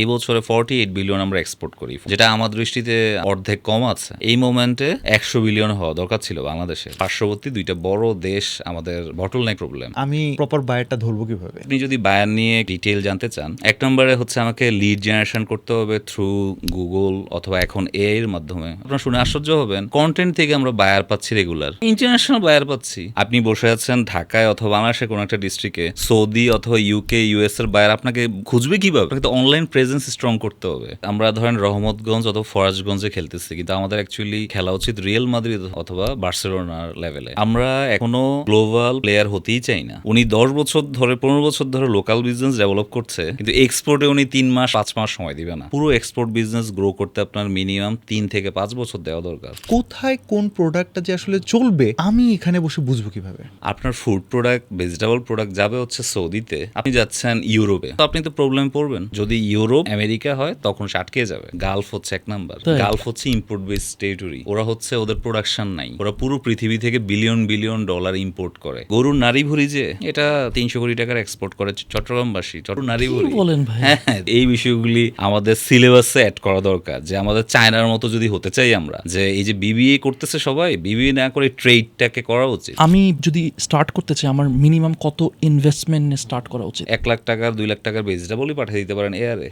এই বছরে forty eight billion আমরা এক্সপোর্ট করি। যেটা আমার দৃষ্টিতে অর্ধেক কম আছে। এই মোমেন্টে একশো বিলিয়ন হওয়া দরকার ছিল বাংলাদেশে। পার্শ্ববর্তী দুইটা বড় দেশ আমাদের বটল নাই প্রবলেম আমি প্রপার বায়ারটা ধরবো কীভাবে? আপনি যদি বায়ার নিয়ে ডিটেল জানতে চান এক নম্বরে হচ্ছে আমাকে লিড জেনারেশন করতে হবে থ্রু গুগল অথবা এখন এ এর মাধ্যমে। আপনারা শুনে আশ্চর্য হবেন কন্টেন্ট থেকে আমরা বায়ার পাচ্ছি রেগুলার ইন্টারন্যাশনাল বায়ার পাচ্ছি। আপনি বসে আছেন ঢাকায় অথবা বাংলাদেশের কোনো একটা ডিস্ট্রিক্টে সৌদি অথবা ইউকে ইউএস এর বায়ার আপনাকে খুঁজবে কীভাবে? অনলাইন প্রেজেন্স স্ট্রং করতে হবে। আমরা ধরেন রহমতগঞ্জ অথবা ফরাজগঞ্জে খেলতেছি কিন্তু আমাদের অ্যাকচুয়ালি খেলা উচিত রিয়েল মাদ্রিদ অথবা বার্সেলোনার লেভেলে আমরা এখনও গ্লোবাল প্লেয়ার হতেই চাই না। উনি দশ বছর ধরে পনেরো বছর ধরে লোকাল বিজনেস ডেভেলপ করছে কিন্তু এক্সপোর্টে উনি তিন মাস পাঁচ মাস সময় দিবে না। পুরো এক্সপোর্ট বিজনেস গ্রো করতে আপনার মিনিমাম তিন থেকে পাঁচ বছর দেওয়া দরকার। কোথায় কোন প্রোডাক্টটা যে আসলে চলবে আমি এখানে বসে বুঝব কীভাবে? আপনার ফুড প্রোডাক্ট ভেজিটেবল প্রোডাক্ট যাবে হচ্ছে সৌদিতে আপনি যাচ্ছেন ইউরোপে। তো আপনি তো প্রবলেম পড়বেন। যদি ইউরোপ আমেরিকা হয় তখন সে আটকে যাবে। গালফ হচ্ছে এক নাম্বার? গালফ হচ্ছে ইম্পোর্ট বেস টেরিটরি ওরা হচ্ছে ওদের প্রোডাকশন নাই। ওরা পুরো পৃথিবী থেকে বিলিয়ন বিলিয়ন ডলার ইম্পোর্ট করে। গরুর নারী ভুরি যে এটা তিনশো কোটি টাকার এক্সপোর্ট করে চট্টগ্রামবাসী। চট্ট নারী ভুরি বলেন ভাই? হ্যাঁ হ্যাঁ, এই বিষয়গুলি আমাদের সিলেবাসে অ্যাড করা দরকার যে আমাদের চায়নার মতো যদি হতে চাই আমরা যে এই যে বিবিএ করতেছে সবাই বিবিএ না করে ট্রেডটাকে করা উচিত। আমি যদি স্টার্ট করতে চাই আমার মিনিমাম কত ইনভেস্টমেন্ট স্টার্ট করা উচিত? এক লাখ টাকার দুই লাখ টাকার ভেজিটেবলই পাঠিয়ে দিতে পারেন এয়ারে